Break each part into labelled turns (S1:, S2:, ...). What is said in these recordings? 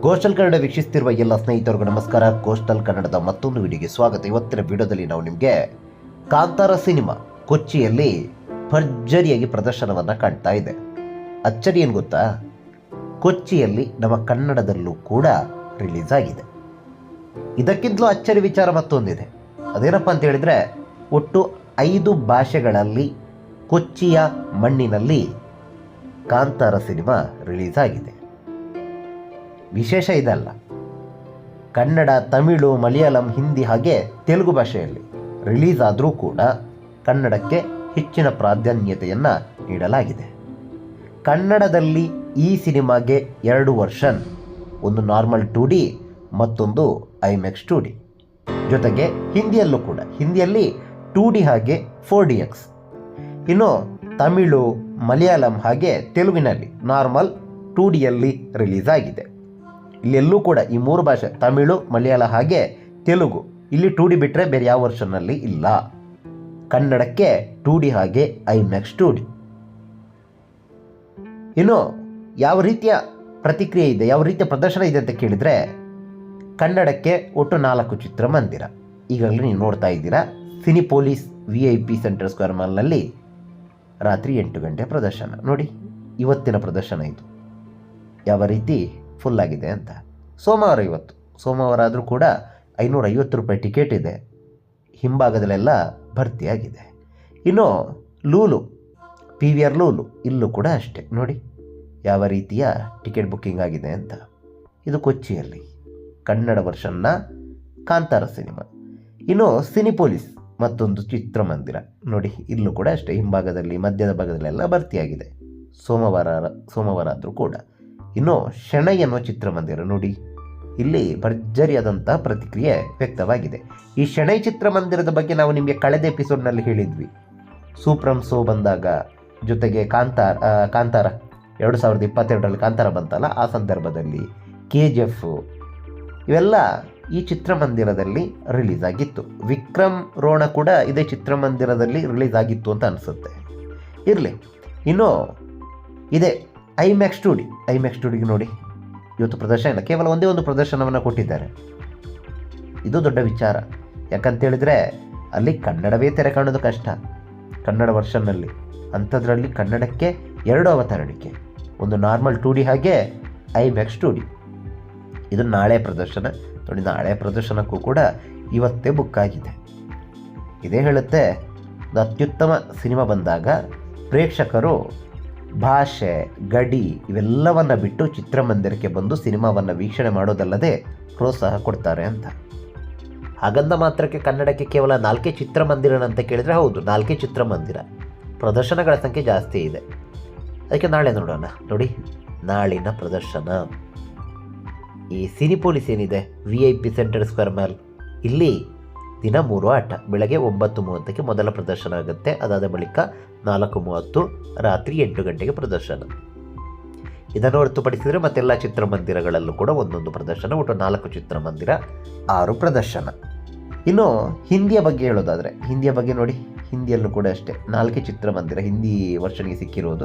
S1: Coastal Kannada ವೀಕ್ಷಿಸುತ್ತಿರುವ ಎಲ್ಲ ಸ್ನೇಹಿತರಿಗೆ ನಮಸ್ಕಾರ. ಕೋಸ್ಟಲ್ ಕನ್ನಡದ ಮತ್ತೊಂದು ವಿಡಿಯೋಗೆ ಸ್ವಾಗತ. ಇವತ್ತಿನ ವಿಡಿಯೋದಲ್ಲಿ ನಾವು ನಿಮಗೆ ಕಾಂತಾರ ಸಿನಿಮಾ ಕೊಚ್ಚಿಯಲ್ಲಿ ಭರ್ಜರಿಯಾಗಿ ಪ್ರದರ್ಶನವನ್ನು ಕಾಣ್ತಾ ಇದೆ. ಅಚ್ಚರಿ ಏನು ಗೊತ್ತಾ? ಕೊಚ್ಚಿಯಲ್ಲಿ ನಮ್ಮ ಕನ್ನಡದಲ್ಲೂ ಕೂಡ ರಿಲೀಸ್ ಆಗಿದೆ. ಇದಕ್ಕಿಂತಲೂ ಅಚ್ಚರಿ ವಿಚಾರ ಮತ್ತೊಂದಿದೆ. ಅದೇನಪ್ಪ ಅಂತ ಹೇಳಿದ್ರೆ, ಒಟ್ಟು ಐದು ಭಾಷೆಗಳಲ್ಲಿ ಕೊಚ್ಚಿಯ ಮಣ್ಣಿನಲ್ಲಿ ಕಾಂತಾರ ಸಿನಿಮಾ ರಿಲೀಸ್ ಆಗಿದೆ. ವಿಶೇಷ ಇದಲ್ಲ. ಕನ್ನಡ, ತಮಿಳು, ಮಲಯಾಳಂ, ಹಿಂದಿ ಹಾಗೆ ತೆಲುಗು ಭಾಷೆಯಲ್ಲಿ ರಿಲೀಸ್ ಆದರೂ ಕೂಡ ಕನ್ನಡಕ್ಕೆ ಹೆಚ್ಚಿನ ಪ್ರಾಧಾನ್ಯತೆಯನ್ನು ನೀಡಲಾಗಿದೆ. ಕನ್ನಡದಲ್ಲಿ ಈ ಸಿನಿಮಾಗೆ ಎರಡು ವರ್ಷನ್, ಒಂದು ನಾರ್ಮಲ್ ಟು ಡಿ, ಮತ್ತೊಂದು ಐಮ್ಯಾಕ್ಸ್ ಟು ಡಿ. ಜೊತೆಗೆ ಹಿಂದಿಯಲ್ಲೂ ಕೂಡ, ಹಿಂದಿಯಲ್ಲಿ ಟು ಡಿ ಹಾಗೆ ಫೋರ್ ಡಿ ಎಕ್ಸ್. ಇನ್ನು ತಮಿಳು, ಮಲಯಾಳಂ ಹಾಗೆ ತೆಲುಗಿನಲ್ಲಿ ನಾರ್ಮಲ್ ಟು ಡಿಯಲ್ಲಿ ರಿಲೀಸ್ ಆಗಿದೆ. ಇಲ್ಲೆಲ್ಲೂ ಕೂಡ ಈ ಮೂರು ಭಾಷೆ, ತಮಿಳು, ಮಲಯಾಳ ಹಾಗೆ ತೆಲುಗು. ಇಲ್ಲಿ ಟು ಡಿ ಬಿಟ್ಟರೆ ಬೇರೆ ಯಾವ ವರ್ಷನಲ್ಲಿ ಇಲ್ಲ. ಕನ್ನಡಕ್ಕೆ ಟೂ ಡಿ ಹಾಗೆ ಐಮ್ಯಾಕ್ಸ್ ಟು ಡಿ. ಇನ್ನು ಯಾವ ರೀತಿಯ ಪ್ರತಿಕ್ರಿಯೆ ಇದೆ, ಯಾವ ರೀತಿಯ ಪ್ರದರ್ಶನ ಇದೆ ಅಂತ ಕೇಳಿದರೆ, ಕನ್ನಡಕ್ಕೆ ಒಟ್ಟು ನಾಲ್ಕು ಚಿತ್ರ ಮಂದಿರ. ಈಗಾಗಲೇ ನೀವು ನೋಡ್ತಾ ಇದ್ದೀರಾ Cinepolis V I P centre square ಮಾಲ್ನಲ್ಲಿ ರಾತ್ರಿ ಎಂಟು ಗಂಟೆ ಪ್ರದರ್ಶನ. ನೋಡಿ, ಇವತ್ತಿನ ಪ್ರದರ್ಶನ ಇದು. ಯಾವ ರೀತಿ ಫುಲ್ ಆಗಿದೆ ಅಂತ. ಸೋಮವಾರ ಇವತ್ತು. ಸೋಮವಾರ ಆದರೂ ಕೂಡ ಐನೂರ ಐವತ್ತು ರೂಪಾಯಿ ಟಿಕೆಟ್ ಇದೆ. ಹಿಂಭಾಗದಲ್ಲೆಲ್ಲ ಭರ್ತಿಯಾಗಿದೆ. ಇನ್ನು Lulu, P V R Lulu ಇಲ್ಲೂ ಕೂಡ ಅಷ್ಟೆ. ನೋಡಿ, ಯಾವ ರೀತಿಯ ಟಿಕೆಟ್ ಬುಕ್ಕಿಂಗ್ ಆಗಿದೆ ಅಂತ. ಇದು ಕೊಚ್ಚಿಯಲ್ಲಿ. ಕನ್ನಡ ವರ್ಷನ್ನ ಕಾಂತಾರ ಸಿನಿಮಾ. ಇನ್ನು ಸಿನಿಪೋಲಿಸ್ ಮತ್ತೊಂದು ಚಿತ್ರಮಂದಿರ. ನೋಡಿ, ಇಲ್ಲೂ ಕೂಡ ಅಷ್ಟೇ. ಹಿಂಭಾಗದಲ್ಲಿ, ಮಧ್ಯದ ಭಾಗದಲ್ಲೆಲ್ಲ ಭರ್ತಿಯಾಗಿದೆ. ಸೋಮವಾರ ಸೋಮವಾರ ಆದರೂ ಕೂಡ. ಇನ್ನು ಶೆಣೈ ಅನ್ನೋ ಚಿತ್ರಮಂದಿರ ನೋಡಿ. ಇಲ್ಲಿ ಭರ್ಜರಿಯಾದಂಥ ಪ್ರತಿಕ್ರಿಯೆ ವ್ಯಕ್ತವಾಗಿದೆ. ಈ ಶೆಣೈ ಚಿತ್ರಮಂದಿರದ ಬಗ್ಗೆ ನಾವು ನಿಮಗೆ ಕಳೆದ ಎಪಿಸೋಡ್ನಲ್ಲಿ ಹೇಳಿದ್ವಿ. ಸೂಪ್ರಂ ಸೋ ಬಂದಾಗ ಜೊತೆಗೆ ಕಾಂತಾರ ಕಾಂತಾರ ಎರಡು ಸಾವಿರದ ಇಪ್ಪತ್ತೆರಡರಲ್ಲಿ ಕಾಂತಾರ ಬಂತಲ್ಲ, ಆ ಸಂದರ್ಭದಲ್ಲಿ ಕೆ ಜಿ ಎಫ್ ಇವೆಲ್ಲ ಈ ಚಿತ್ರಮಂದಿರದಲ್ಲಿ ರಿಲೀಸ್ ಆಗಿತ್ತು. ವಿಕ್ರಮ್ ರೋಣ ಕೂಡ ಇದೇ ಚಿತ್ರಮಂದಿರದಲ್ಲಿ ರಿಲೀಸ್ ಆಗಿತ್ತು ಅಂತ ಅನಿಸುತ್ತೆ. ಇರಲಿ. ಇನ್ನು ಇದೆ IMAX two D, IMAX two ಡಿಗೆ ನೋಡಿ. ಇವತ್ತು ಪ್ರದರ್ಶನ ಇಲ್ಲ, ಕೇವಲ ಒಂದೇ ಒಂದು ಪ್ರದರ್ಶನವನ್ನು ಕೊಟ್ಟಿದ್ದಾರೆ. ಇದು ದೊಡ್ಡ ವಿಚಾರ. ಯಾಕಂತೇಳಿದರೆ, ಅಲ್ಲಿ ಕನ್ನಡವೇ ತೆರೆ ಕಾಣೋದು ಕಷ್ಟ. ಕನ್ನಡ ವರ್ಷನ್ನಲ್ಲಿ ಅಂಥದ್ರಲ್ಲಿ ಕನ್ನಡಕ್ಕೆ ಎರಡು ಅವತರಣಿಕೆ. ಒಂದು ನಾರ್ಮಲ್ ಟು ಡಿ ಹಾಗೆ, ಐಮ್ಯಾಕ್ಸ್ ಟು ಡಿ. ಇದು ನಾಳೆ ಪ್ರದರ್ಶನ, ನೋಡಿ ನಾಳೆ ಪ್ರದರ್ಶನಕ್ಕೂ ಕೂಡ ಇವತ್ತೇ ಬುಕ್ ಆಗಿದೆ. ಇದೇ ಹೇಳುತ್ತೆ ಅತ್ಯುತ್ತಮ ಸಿನಿಮಾ ಬಂದಾಗ ಪ್ರೇಕ್ಷಕರು ಭಾಷೆ, ಗಡಿ ಇವೆಲ್ಲವನ್ನು ಬಿಟ್ಟು ಚಿತ್ರಮಂದಿರಕ್ಕೆ ಬಂದು ಸಿನಿಮಾವನ್ನು ವೀಕ್ಷಣೆ ಮಾಡೋದಲ್ಲದೆ ಪ್ರೋತ್ಸಾಹ ಕೊಡ್ತಾರೆ ಅಂತ. ಹಾಗಂದ ಮಾತ್ರಕ್ಕೆ ಕನ್ನಡಕ್ಕೆ ಕೇವಲ ನಾಲ್ಕೇ ಚಿತ್ರಮಂದಿರ ಅಂತ ಕೇಳಿದರೆ ಹೌದು, ನಾಲ್ಕೇ ಚಿತ್ರಮಂದಿರ. ಪ್ರದರ್ಶನಗಳ ಸಂಖ್ಯೆ ಜಾಸ್ತಿ ಇದೆ. ಅದಕ್ಕೆ ನಾಳೆ ನೋಡೋಣ. ನೋಡಿ, ನಾಳಿನ ಪ್ರದರ್ಶನ. ಈ ಸಿನಿಪೋಲಿಸ್ ಏನಿದೆ? V I P centre square mall ಇಲ್ಲಿ ದಿನ ಮೂರು ಆಟ, ಬೆಳಗ್ಗೆ ಒಂಬತ್ತು ಮೂವತ್ತಕ್ಕೆ ಮೊದಲ ಪ್ರದರ್ಶನ ಆಗುತ್ತೆ. ಅದಾದ ಬಳಿಕ ನಾಲ್ಕು ಮೂವತ್ತು, ರಾತ್ರಿ ಎಂಟು ಗಂಟೆಗೆ ಪ್ರದರ್ಶನ. ಇದನ್ನು ಹೊರತುಪಡಿಸಿದರೆ ಮತ್ತೆಲ್ಲ ಚಿತ್ರಮಂದಿರಗಳಲ್ಲೂ ಕೂಡ ಒಂದೊಂದು ಪ್ರದರ್ಶನ, ಒಟ್ಟು ನಾಲ್ಕು ಚಿತ್ರಮಂದಿರ, ಆರು ಪ್ರದರ್ಶನ. ಇನ್ನು ಹಿಂದಿಯ ಬಗ್ಗೆ ಹೇಳೋದಾದರೆ, ಹಿಂದಿಯ ಬಗ್ಗೆ ನೋಡಿ, ಹಿಂದಿಯಲ್ಲೂ ಕೂಡ ಅಷ್ಟೇ. ನಾಲ್ಕೇ ಚಿತ್ರಮಂದಿರ, ಹಿಂದಿ ವರ್ಷನಿಗೆ ಸಿಕ್ಕಿರೋದು.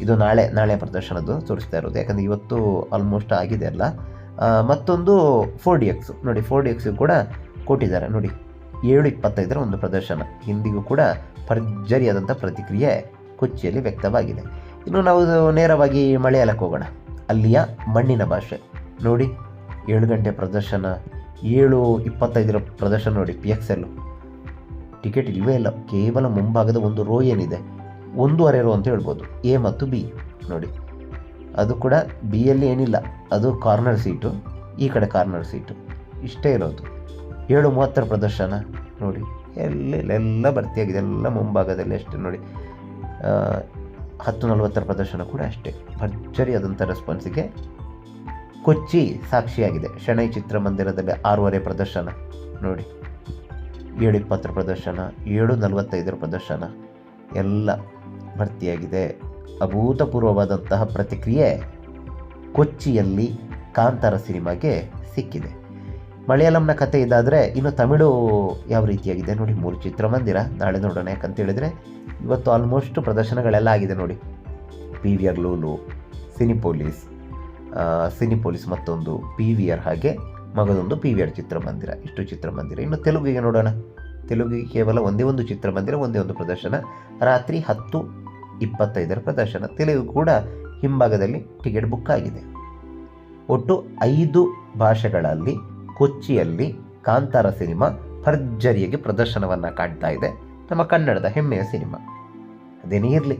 S1: ಇದು ನಾಳೆ ನಾಳೆ ಪ್ರದರ್ಶನದ್ದು ತೋರಿಸ್ತಾ ಇರೋದು. ಯಾಕಂದರೆ ಇವತ್ತು ಆಲ್ಮೋಸ್ಟ್ ಆಗಿದೆ ಅಲ್ಲ. ಮತ್ತೊಂದು ಫೋರ್ ಡಿ ಎಕ್ಸು ನೋಡಿ ಫೋರ್ ಡಿ ಎಕ್ಸ್ ಕೂಡ ಕೊಟ್ಟಿದ್ದಾರೆ. ನೋಡಿ, ಏಳು ಇಪ್ಪತ್ತೈದರ ಒಂದು ಪ್ರದರ್ಶನ. ಹಿಂದಿಗೂ ಕೂಡ ಭರ್ಜರಿಯಾದಂಥ ಪ್ರತಿಕ್ರಿಯೆ ಕೊಚ್ಚಿಯಲ್ಲಿ ವ್ಯಕ್ತವಾಗಿದೆ. ಇನ್ನು ನಾವು ನೇರವಾಗಿ ಮಲಯಾಳಕ್ಕೆ ಹೋಗೋಣ. ಅಲ್ಲಿಯ ಮಣ್ಣಿನ ಭಾಷೆ. ನೋಡಿ, ಏಳು ಗಂಟೆ ಪ್ರದರ್ಶನ, ಏಳು ಇಪ್ಪತ್ತೈದರ ಪ್ರದರ್ಶನ ನೋಡಿ ಪಿ ಎಕ್ಸ್ ಎಲ್ಲು ಟಿಕೆಟ್ ಇಲ್ಲವೇ ಇಲ್ಲ. ಕೇವಲ ಮುಂಭಾಗದ ಒಂದು ರೋ ಏನಿದೆ. ಒಂದೂವರೆ ರೋ ಅಂತ ಹೇಳ್ಬೋದು. ಎ ಮತ್ತು ಬಿ. ನೋಡಿ, ಅದು ಕೂಡ ಬಿ ಯಲ್ಲಿ ಏನಿಲ್ಲ. ಅದು ಕಾರ್ನರ್ ಸೀಟು, ಈ ಕಡೆ ಕಾರ್ನರ್ ಸೀಟು. ಇಷ್ಟೇ ಇರೋದು. ಏಳು ಮೂವತ್ತರ ಪ್ರದರ್ಶನ ನೋಡಿ. ಎಲ್ಲೆಲ್ಲ ಭರ್ತಿಯಾಗಿದೆ. ಎಲ್ಲ ಮುಂಭಾಗದಲ್ಲಿ ಅಷ್ಟೇ ನೋಡಿ. ಹತ್ತು ನಲವತ್ತರ ಪ್ರದರ್ಶನ ಕೂಡ ಅಷ್ಟೇ. ಭರ್ಜರಿಯಾದಂಥ ರೆಸ್ಪಾನ್ಸಿಗೆ ಕೊಚ್ಚಿ ಸಾಕ್ಷಿಯಾಗಿದೆ. ಶೆಣೈ ಚಿತ್ರಮಂದಿರದಲ್ಲಿ ಆರೂವರೆ ಪ್ರದರ್ಶನ ನೋಡಿ. ಏಳು ಇಪ್ಪತ್ತರ ಪ್ರದರ್ಶನ, ಏಳು ನಲವತ್ತೈದರ ಪ್ರದರ್ಶನ ಎಲ್ಲ ಭರ್ತಿಯಾಗಿದೆ. ಅಭೂತಪೂರ್ವವಾದಂತಹ ಪ್ರತಿಕ್ರಿಯೆ ಕೊಚ್ಚಿಯಲ್ಲಿ ಕಾಂತಾರ ಸಿನಿಮಾಗೆ ಸಿಕ್ಕಿದೆ. ಮಲಯಾಳಂನ ಕತೆ ಇದಾದರೆ ಇನ್ನು ತಮಿಳು ಯಾವ ರೀತಿಯಾಗಿದೆ ನೋಡಿ ಮೂರು ಚಿತ್ರಮಂದಿರ ನಾಳೆ ನೋಡೋಣ ಯಾಕಂತ ಹೇಳಿದರೆ ಇವತ್ತು ಆಲ್ಮೋಸ್ಟ್ ಪ್ರದರ್ಶನಗಳೆಲ್ಲ ಆಗಿದೆ ನೋಡಿ. P V R Lulu Cinepolis ಆ, ಸಿನಿ ಪೊಲೀಸ್ ಮತ್ತೊಂದು ಪಿ ವಿ ಆರ್ ಹಾಗೆ ಮಗದೊಂದು ಪಿ ವಿ ಆರ್ ಚಿತ್ರಮಂದಿರ ಇಷ್ಟು ಚಿತ್ರಮಂದಿರ. ಇನ್ನು ತೆಲುಗಿಗೆ ನೋಡೋಣ. ತೆಲುಗಿಗೆ ಕೇವಲ ಒಂದೇ ಒಂದು ಚಿತ್ರಮಂದಿರ ಒಂದೇ ಒಂದು ಪ್ರದರ್ಶನ. ರಾತ್ರಿ ಹತ್ತು ಇಪ್ಪತ್ತೈದರ ಪ್ರದರ್ಶನ. ತೆಲುಗು ಕೂಡ ಹಿಂಭಾಗದಲ್ಲಿ ಟಿಕೆಟ್ ಬುಕ್ ಆಗಿದೆ. ಒಟ್ಟು ಐದು ಭಾಷೆಗಳಲ್ಲಿ ಕೊಚ್ಚಿಯಲ್ಲಿ ಕಾಂತಾರ ಸಿನಿಮಾ ಭರ್ಜರಿಯಾಗಿ ಪ್ರದರ್ಶನವನ್ನು ಕಾಣ್ತಾ ಇದೆ. ನಮ್ಮ ಕನ್ನಡದ ಹೆಮ್ಮೆಯ ಸಿನಿಮಾ. ಅದೇನೇ ಇರಲಿ.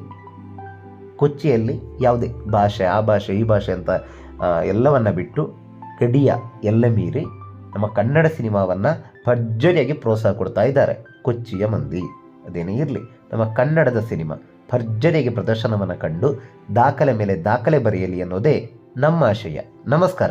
S1: ಕೊಚ್ಚಿಯಲ್ಲಿ ಯಾವುದೇ ಭಾಷೆ, ಆ ಭಾಷೆ, ಈ ಭಾಷೆ ಅಂತ ಎಲ್ಲವನ್ನು ಬಿಟ್ಟು ಗಡಿಯ ಎಲ್ಲ ಮೀರಿ ನಮ್ಮ ಕನ್ನಡ ಸಿನಿಮಾವನ್ನು ಭರ್ಜರಿಯಾಗಿ ಪ್ರೋತ್ಸಾಹ ಕೊಡ್ತಾ ಇದ್ದಾರೆ. ಕೊಚ್ಚಿಯ ಮಂದಿ. ಅದೇನೇ ಇರಲಿ. ನಮ್ಮ ಕನ್ನಡದ ಸಿನಿಮಾ ಭರ್ಜರಿಯಾಗಿ ಪ್ರದರ್ಶನವನ್ನು ಕಂಡು ದಾಖಲೆ ಮೇಲೆ ದಾಖಲೆ ಬರೆಯಲಿ ಅನ್ನೋದೇ ನಮ್ಮ ಆಶಯ. ನಮಸ್ಕಾರ.